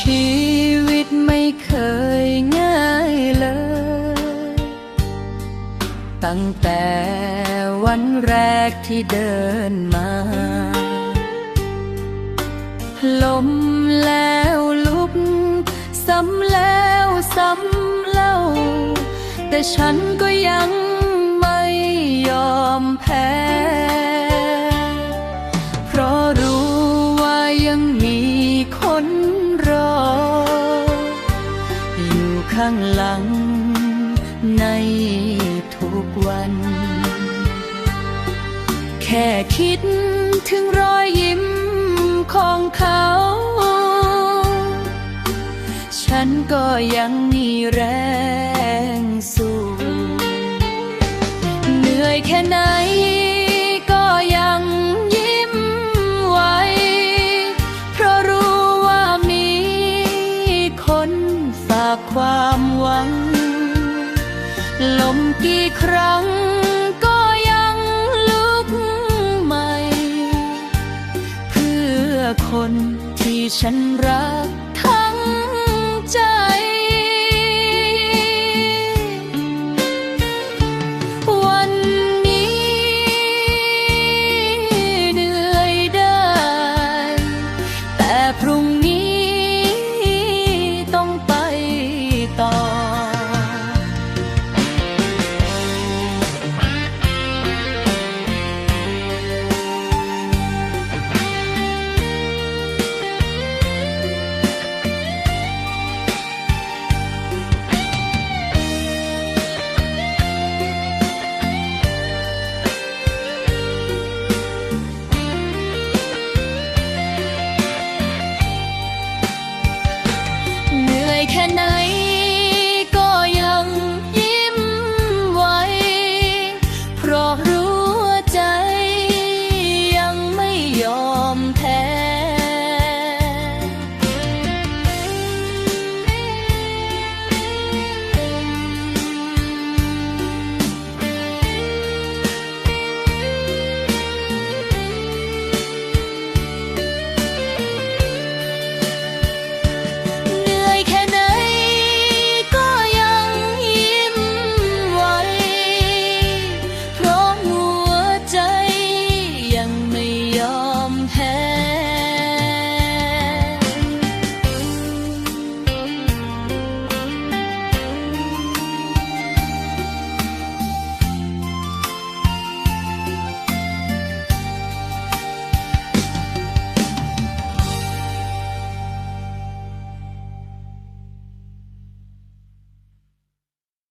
ชีวิตไม่เคยง่ายเลย ตั้งแต่วันแรกที่เดินมาล้มแล้วลุกซ้ำแล้วซ้ำเล่า แต่ฉันก็ยังไม่ยอมแพ้ ข้างหลัง ในทุกวัน แค่คิดถึงรอยยิ้มของเขา ฉันก็ยังมีแรงสู้ เหนื่อยแค่ไหน ความหวัง ลมกี่ครั้งก็ยังลุกใหม่ เพื่อคนที่ฉันรักทั้งใจ วันนี้เหนื่อยได้ แต่พรุ่ง